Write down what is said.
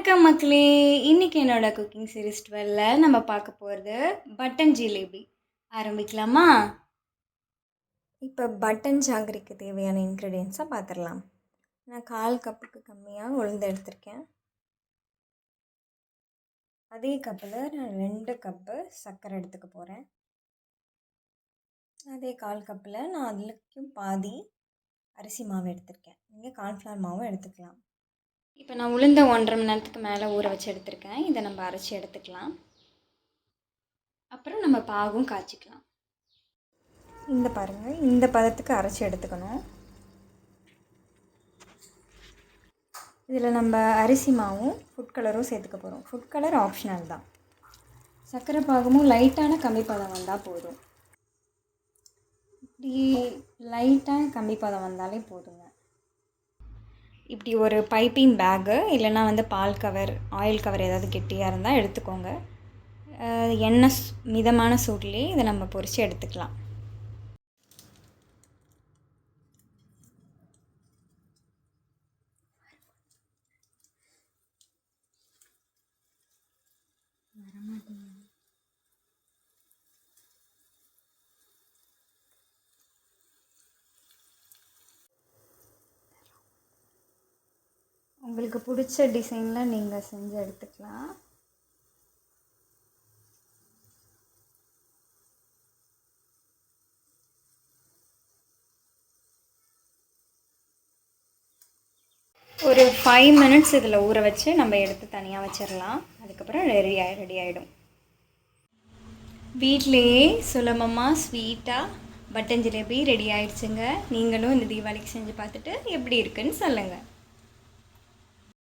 வணக்கம் மக்களே. இன்னைக்கு என்னோடய குக்கிங் சீரீஸ் டுவெல்ல நம்ம பார்க்க போகிறது பட்டன் ஜிலேபி ஆரம்பிக்கலாமா? இப்போ பட்டன் ஜாங்கிரிக்கு தேவையான இன்க்ரீடியன்ஸாக பார்த்துடலாம் நான் கால் கப்புக்கு கம்மியாக உளுந்து எடுத்திருக்கேன். அதே கப்பில் நான் ரெண்டு கப்பு சர்க்கரை எடுத்துக்க போகிறேன் அதே கால் கப்பில் நான் அதுலக்கும் பாதி அரிசி மாவு எடுத்திருக்கேன். நீங்கள் கார்ன்ஃப்ளவர் மாவும் எடுத்துக்கலாம். இப்போ நான் உளுந்த ஒன்றரை மணி நேரத்துக்கு மேலே ஊற வச்சு எடுத்திருக்கேன். இதை நம்ம அரைச்சி எடுத்துக்கலாம். அப்புறம் நம்ம பாகும் காய்ச்சிக்கலாம். இந்த பாருங்கள் இந்த பதத்துக்கு அரைச்சி எடுத்துக்கணும். இதில் நம்ம அரிசி மாவும் ஃபுட் கலரும் சேர்த்துக்க போகிறோம் ஃபுட் கலர் ஆப்ஷனல் தான். சர்க்கரை பாகமும் லைட்டான கம்மி பதம் வந்தால் போதும். இப்படி லைட்டாக கம்மி பதம் வந்தாலே போதுங்க. இப்படி ஒரு பைப்பிங் பேக்கு இல்லைன்னா வந்து பால் கவர் ஆயில் கவர் ஏதாவது கெட்டியாக இருந்தால் எடுத்துக்கோங்க. எண்ணெய் மிதமான சூட்லேயே இதை நம்ம பொரித்து எடுத்துக்கலாம். உங்களுக்கு பிடிச்ச டிசைனில் நீங்கள் செஞ்சு எடுத்துக்கலாம். ஒரு ஃபைவ் மினிட்ஸ் இதில் ஊற வச்சு நம்ம எடுத்து தனியாக வச்சிடலாம். அதுக்கப்புறம் ரெடி ஆகி ரெடி ஆகிடும் வீட்டிலையே சுலபமாக ஸ்வீட்டாக பட்டன் ஜிலேபி ரெடி ஆயிடுச்சுங்க. நீங்களும் இந்த தீபாவளிக்கு செஞ்சு பார்த்துட்டு எப்படி இருக்குன்னு சொல்லுங்கள்